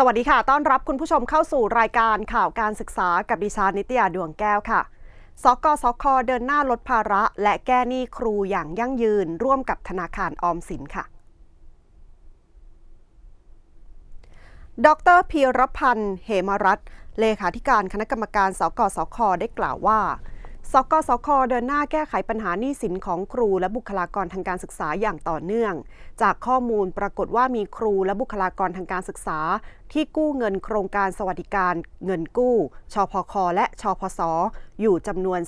สวัสดีค่ะ ต้อนรับคุณผู้ชมเข้าสู่รายการข่าวการศึกษากับดิฉันนิตยาดวงแก้วค่ะ สกสคเดินหน้าลดภาระ และแก้หนี้ครูอย่างยั่งยืน ร่วมกับธนาคารออมสินค่ะ ดรพีรพันธ์ เหมรัตเลขาธิการคณะกรรมการ สกสคได้กล่าวว่า สกสคเดินหน้าแก้ไขปัญหาหนี้สินของครูและบุคลากรทางการศึกษาอย่างต่อเนื่อง จากข้อมูลปรากฏว่ามีครูและบุคลากรทางการศึกษา ที่กู้เงินโครงการสวัสดิการ เงินกู้ ชพค และชพสอยู่จำนวน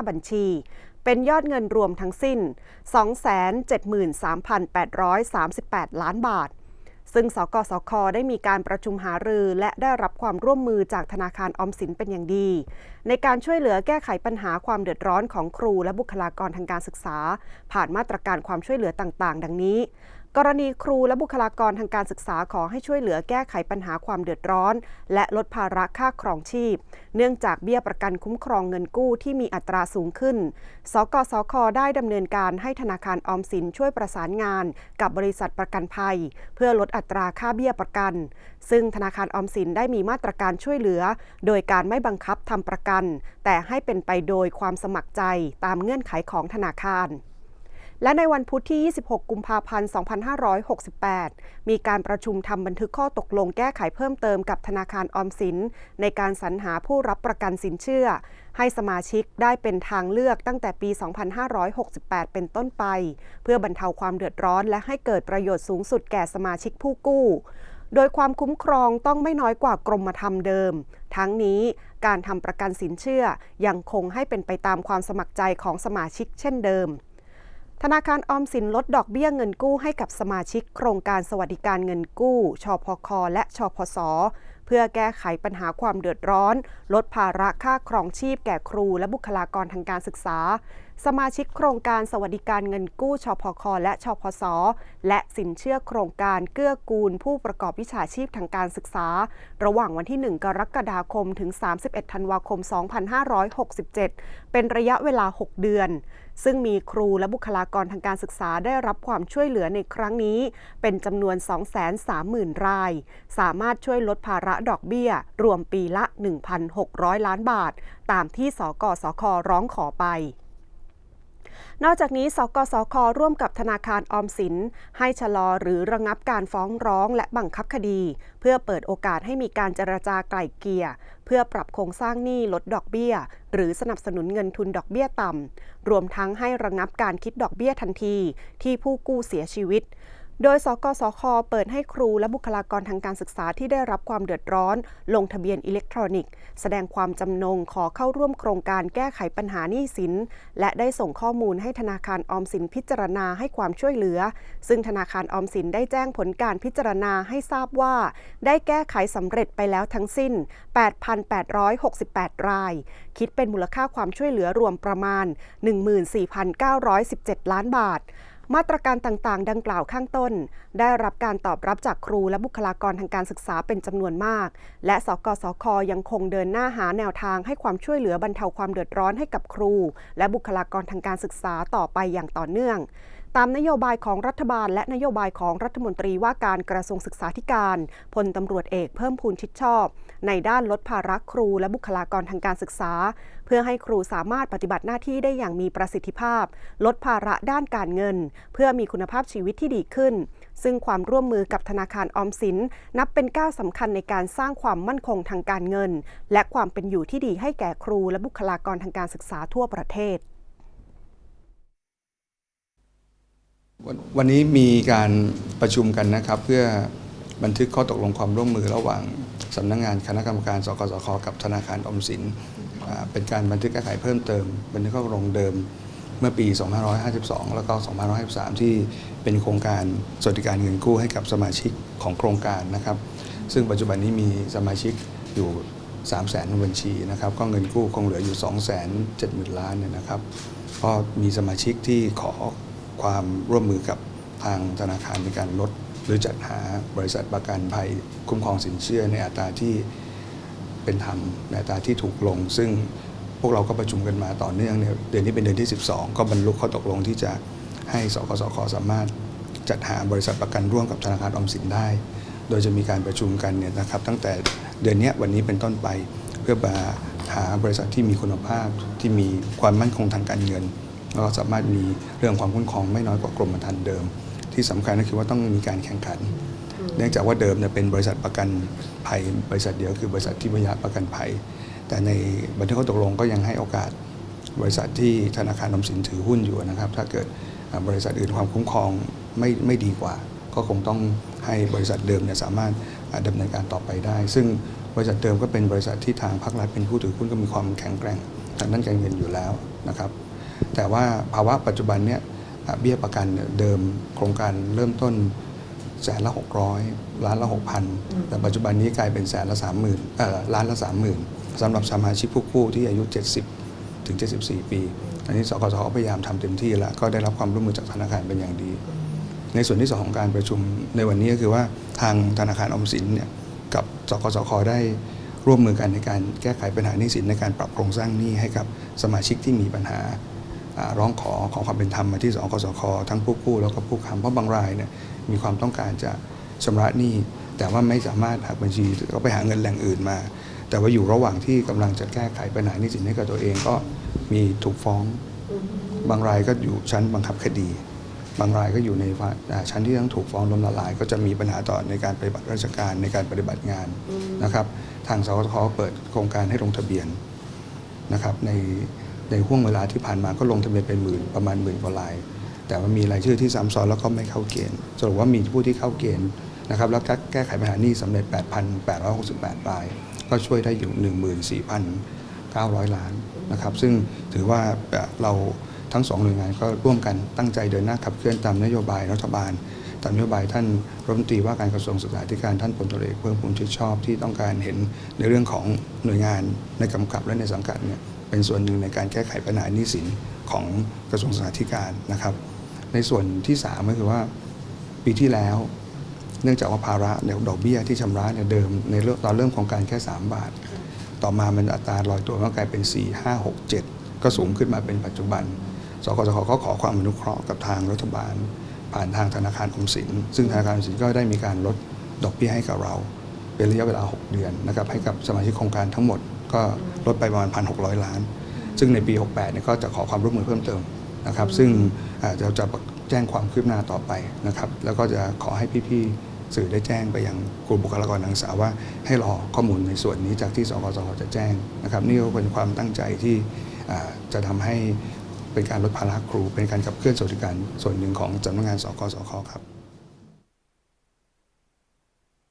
334,795 บัญชี เป็นยอดเงินรวมทั้งสิ้น 273,838 ล้านบาท ซึ่งสกสคได้มีการประชุมหารือ และได้รับความร่วมมือจากธนาคารออมสินเป็นอย่างดี ในการช่วยเหลือแก้ไขปัญหาความเดือดร้อนของครูและบุคลากรทางการศึกษา ผ่านมาตรการความช่วยเหลือต่างๆ ดังนี้ กรณีครูและบุคลากรทางการศึกษาขอให้ช่วยเหลือแก้ไขปัญหาความเดือดร้อน และลดภาระค่าครองชีพ เนื่องจากเบี้ยประกันคุ้มครองเงินกู้ที่มีอัตราสูงขึ้น สกสคได้ดำเนินการให้ธนาคารออมสินช่วยประสานงาน กับบริษัทประกันภัย เพื่อลดอัตราค่าเบี้ยประกัน ซึ่งธนาคารออมสินได้มีมาตรการช่วยเหลือ โดยการไม่บังคับทำประกัน แต่ให้เป็นไปโดยความสมัครใจตามเงื่อนไขของธนาคาร และในวันพุธที่ 26 กุมภาพันธ์ 2568 มีการประชุมทำบันทึกข้อตกลงแก้ไขเพิ่มเติมกับธนาคารออมสิน ในการสรรหาผู้รับประกันสินเชื่อ ให้สมาชิกได้เป็นทางเลือกตั้งแต่ปี 2568 เป็นต้นไป เพื่อบรรเทาความเดือดร้อนและให้เกิดประโยชน์สูงสุดแก่สมาชิกผู้กู้โดยความคุ้มครองต้องไม่น้อยกว่ากรมธรรม์เดิม ทั้งนี้การทำประกันสินเชื่อยังคงให้เป็นไปตามความสมัครใจของสมาชิกเช่นเดิม ธนาคารออมสินลดดอกเบี้ยเงินกู้ให้กับสมาชิกโครงการสวัสดิการเงินกู้ ชพค และชพส เพื่อแก้ไขปัญหาความเดือดร้อน ลดภาระค่าครองชีพแก่ครูและบุคลากรทางการศึกษา สมาชิกโครงการสวัสดิการเงินกู้ชพคและชพสและสินเชื่อโครงการเกื้อกูล ผู้ประกอบวิชาชีพทางการศึกษา ระหว่างวันที่ 1 กรกฎาคมถึง 31 ธันวาคม 2567 เป็นระยะเวลา 6 เดือน ซึ่งมีครูและบุคลากรทางการศึกษาได้รับความช่วยเหลือในครั้งนี้ เป็นจำนวน 230,000 ราย สามารถช่วยลดภาระดอกเบี้ย รวมปีละ 1,600 ล้านบาท ตามที่สกสคร้องขอไป นอกจากนี้ สกสค ร่วมกับธนาคารออมสิน ให้ชะลอหรือระงับการฟ้องร้องและบังคับคดี เพื่อเปิดโอกาสให้มีการเจรจาไกล่เกลี่ยเพื่อปรับโครงสร้างหนี้ลดดอกเบี้ย หรือสนับสนุนเงินทุนดอกเบี้ยต่ำรวมทั้งให้ระงับการคิดดอกเบี้ยทันที ที่ผู้กู้เสียชีวิต โดย สกสค เปิดให้ครูและบุคลากรทางการศึกษาที่ได้รับความเดือดร้อน ลงทะเบียนอิเล็กทรอนิกส์ แสดงความจำนงขอเข้าร่วมโครงการแก้ไขปัญหาหนี้สิน และได้ส่งข้อมูลให้ธนาคารออมสินพิจารณาให้ความช่วยเหลือ ซึ่งธนาคารออมสินได้แจ้งผลการพิจารณาให้ทราบว่า ได้แก้ไขสำเร็จไปแล้วทั้งสิ้น 8,868 ราย คิดเป็นมูลค่าความช่วยเหลือรวมประมาณ 14,917 ล้านบาท มาตรการต่างๆ ดังกล่าวข้างต้น ได้รับการตอบรับจากครูและบุคลากรทางการศึกษาเป็นจำนวนมาก และสกสคยังคงเดินหน้าหาแนวทางให้ความช่วยเหลือบรรเทาความเดือดร้อนให้กับครู และบุคลากรทางการศึกษาต่อไปอย่างต่อเนื่อง ตามนโยบายของรัฐบาล และนโยบายของรัฐมนตรีว่าการกระทรวงศึกษาธิการพลตำรวจเอกเพิ่มพูนชิดชอบ ในด้านลดภาระครูและบุคลากรทางการศึกษา เพื่อให้ครูสามารถปฏิบัติหน้าที่ได้อย่างมีประสิทธิภาพ ลดภาระด้านการเงิน เพื่อมีคุณภาพชีวิตที่ดีขึ้น ซึ่งความร่วมมือกับธนาคารออมสิน นับเป็นก้าวสำคัญในการสร้างความมั่นคงทางการเงิน และความเป็นอยู่ที่ดีให้แก่ครูและบุคลากรทางการศึกษาทั่วประเทศ วัน วันนี้มีการประชุมกันนะครับ เพื่อบันทึกข้อตกลงความร่วมมือระหว่างสำนักงงานคณะกรรมการสกสคกับธนาคารอมสิน เป็นการบันทึกแก้ไขเพิ่มเติมบันทึกข้อตกลงเดิมเมื่อปี 2552 แล้วก็ 2553 ที่เป็นโครงการสวัสดิการเงินกู้ให้กับสมาชิกของโครงการนะครับ ซึ่งปัจจุบันนี้มีสมาชิกอยู่ 3 0 0 0 0 0บัญชีนะครับ ก็เงินกู้คงเหลืออยู่ 2 7 0 0 0 0 ล้านเนี่ยนะครับ ก็มีสมาชิกที่ขอ ความร่วมมือกับทางธนาคารในการลด หรือจัดหาบริษัทประกันภัยคุ้มครองสินเชื่อในอัตราที่เป็นธรรมในอัตราที่ถูกลง ซึ่งพวกเราก็ประชุมกันมาต่อเนื่องเนี่ยเดือนนี้เป็นเดือนที่ 12 ก็บรรลุข้อตกลงที่จะให้สกสคสามารถจัดหาบริษัทประกันร่วมกับธนาคารออมสินได้ โดยจะมีการประชุมกันเนี่ยนะครับตั้งแต่เดือนนี้วันนี้เป็นต้นไป เพื่อมาหาบริษัทที่มีคุณภาพที่มีความมั่นคงทางการเงิน ก็สามารถมีเรื่องความคุ้มครองไม่น้อยกว่ากรมธรรม์เดิม ที่สำคัญก็คือว่าต้องมีการแข่งขัน เนื่องจากว่าเดิมเนี่ยเป็นบริษัทประกันภัยบริษัทเดียวคือบริษัทที่พยาประกันภัย แต่ในบันทึกข้อตกลงก็ยังให้โอกาส บริษัทที่ธนาคารออมสินถือหุ้นอยู่นะครับ ถ้าเกิดอ่าบริษัทอื่นความคุ้มครองไม่ไม่ดีกว่า ก็คงต้องให้บริษัทเดิมเนี่ยสามารถอ่าดำเนินการต่อไปได้ ซึ่งบริษัทเดิมก็เป็นบริษัทที่ทางภาครัฐเป็นผู้ถือหุ้นก็มีความแข็งแกร่งทางด้านการเงินอยู่แล้วนะครับ แต่ว่าภาวะปัจจุบันเนี่ยเบี้ยประกันเดิมโครงการเริ่มต้นแสนละ600ล้านละ6,000แต่ปัจจุบันนี้กลายเป็นแสนละ30,000เอ่อล้านละ30,000สำหรับสมาชิกผู้กู้ที่อายุ 70 ถึง 74 ปี อันนี้สกสพยายามทำเต็มที่แล้ว ก็ได้รับความร่วมมือจากธนาคารเป็นอย่างดี ในส่วนที่สองของการประชุมในวันนี้ก็คือว่าทางธนาคารอมสินเนี่ยกับสกสคได้ร่วมมือกันในการแก้ไขปัญหาหนี้สินในการปรับโครงสร้างหนี้ให้กับสมาชิกที่มีปัญหา ร้องขอขอความเป็นธรรมมาที่สกสคทั้งผู้กู้แล้วก็ผู้ค้ำเพราะบางรายเนี่ยมีความต้องการจะชำระหนี้แต่ว่าไม่สามารถหักบัญชีก็ไปหาเงินแหล่งอื่นมา แต่ว่าอยู่ระหว่างที่กำลังจะแก้ไขปัญหาหนี้สินให้กับตัวเองก็มีถูกฟ้อง บางรายก็อยู่ชั้นบังคับคดี บางรายก็อยู่ในชั้นที่ต้องถูกฟ้องล้มละลาย ก็จะมีปัญหาต่อในการปฏิบัติราชการในการปฏิบัติงานนะครับ ทางสกทเปิดโครงการให้ลงทะเบียนนะครับใน ในห่วงเวลาที่ผ่านมาก็ลงทะเบียนเป็นหมื่นประมาณหมื่นกว่าราย แต่ว่ามีรายชื่อที่ซ้ำซ้อนแล้วก็ไม่เข้าเกณฑ์สรุปว่ามีผู้ที่เข้าเกณฑ์นะครับแล้วก็แก้ไขปัญหาหนี้สำเร็จ 8,868 ราย ก็ช่วยได้อยู่ 14,900 ล้านนะครับซึ่งถือว่าเราทั้งสองหน่วยงานก็ร่วมกันตั้งใจเดินหน้าขับเคลื่อนตามนโยบายรัฐบาล ตามนโยบายท่านรัฐมนตรีว่าการกระทรวงศึกษาธิการท่านพลตรีเอกเพิ่มพูนชิดชอบที่ต้องการเห็นในเรื่องของหน่วยงานในกำกับและในสังกัดเนี่ย เป็นส่วนหนึ่งในการแก้ไขปัญหาหนี้สินของกระทรวงศึกษาธิการนะครับ ในส่วนที่สามก็คือว่าปีที่แล้ว เนื่องจากว่าภาระเนี่ยดอกเบี้ยที่ชำระเนี่ยเดิมในเรื่องตอนเริ่มโครงการแค่ 3 บาท ต่อมามันอัตราลอยตัวก็กลายเป็น 4 5 6 7 ก็สูงขึ้นมาเป็นปัจจุบันสกสคก็ขอความอนุเคราะห์กับทางรัฐบาล ผ่านทางธนาคารออมสิน ซึ่งธนาคารออมสินก็ได้มีการลดดอกเบี้ยให้กับเรา เป็นระยะเวลา 6 เดือนนะครับให้กับสมาชิกโครงการทั้งหมด ก็ลดไปประมาณ 1,600 ล้าน ซึ่งในปี 68เนี่ยก็จะขอความร่วมมือเพิ่มเติมนะครับ ซึ่งอาจจะจะแจ้งความคืบหน้าต่อไปนะครับ แล้วก็จะขอให้พี่ๆสื่อได้แจ้งไปยังกลุ่มบุคลากรทางศึกษาว่าให้รอข้อมูลในส่วนนี้จากที่สกสจะแจ้งนะครับนี่ก็เป็นความตั้งใจที่อ่าจะทำให้เป็นการลดภาระครู เป็นการขับเคลื่อนสวัสดิการส่วนหนึ่งของสำนักงานสกสคครับ